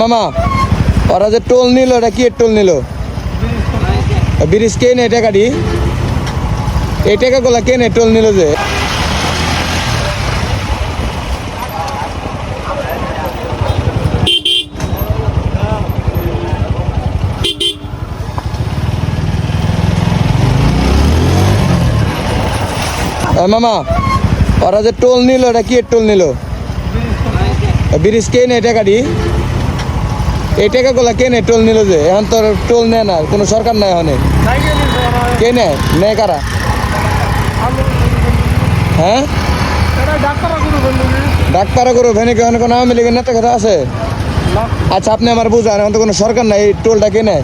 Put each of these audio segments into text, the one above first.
মামা, ওরা যে টোল নিল, এটা কি টোল নিল? ব্রিজ কে নেই টাকাটি এই টাকাগুলা কে নেই টোল নিল যে? মামা, ওরা যে টোল নিল, এটা কি টোল নিল? ব্রিজ কে নেই টাকাটি এই টাকাগুলা কে নেই টোল নিল যে? এখন তোর টোল নেয় না কোনো সরকার নাই এখন। কে নেয় নেয় কারা? হ্যাঁ? ডাক্তার করো ভেনে কেন কোনো আওয়ামী লীগের নেতা কথা আছে? আচ্ছা আপনি আমার বুঝান এখন তো কোনো সরকার নাই এই টোলটা কে নেয়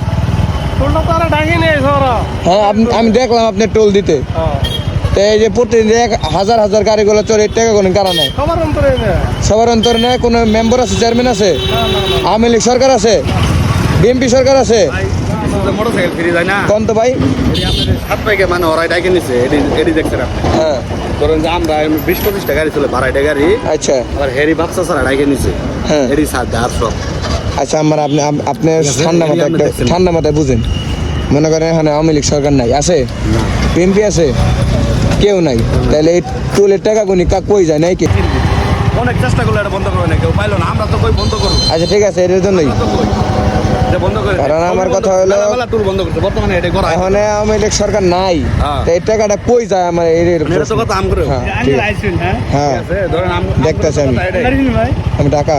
হ্যাঁ আমি দেখলাম আপনি টোল দিতে। তো এই যে প্রতিদিন এক হাজার হাজার গাড়িগুলো চলে টাকা কোনো কারা নেয় সবার অন্তরে নেয় কোনো মেম্বার আছে চেয়ারম্যান আছে আওয়ামী লীগ সরকার আছে বিএনপি সরকার আছে। মোটরসাইকেল ফ্রি যায় না কোন তো ভাই? সাত পাইকে মানে ওরাই ডাইকে নিছে এডি এডি দেখছেন আপনি হ্যাঁ। ধরেন যে আমরা বিশ পঁচিশটা গাড়ি ভাড়াইটা গাড়ি আচ্ছা। হেরি নিছে হ্যাঁ। এডি সাত দেয় আচ্ছা আমার আপনি আপনি ঠান্ডা এই মাথায় একটা ঠান্ডা মাথায় বুঝেন। মনে করেন এখানে আওয়ামী লীগ সরকার নাই। আছে? বিএনপি আছে? কেউ নাই। তাহলে এই টোলের টাকা গুনি কা কই যায় নাই কে? অনেক চেষ্টা করলে এটা বন্ধ করবে না কেউ পাইলো না। আমরা তো কই বন্ধ করব? আচ্ছা ঠিক আছে এটার জন্যই। কারণ আমার কথা হলো- এখন আওয়ামী লীগ সরকার নাই। হ্যাঁ। এই টাকাটা কই যায় আমার এই এর এটা তো কথা আম করে হ্যাঁ। হ্যাঁ। আছে ধরেন আম দেখতাছি আমি। আমি ঢাকা।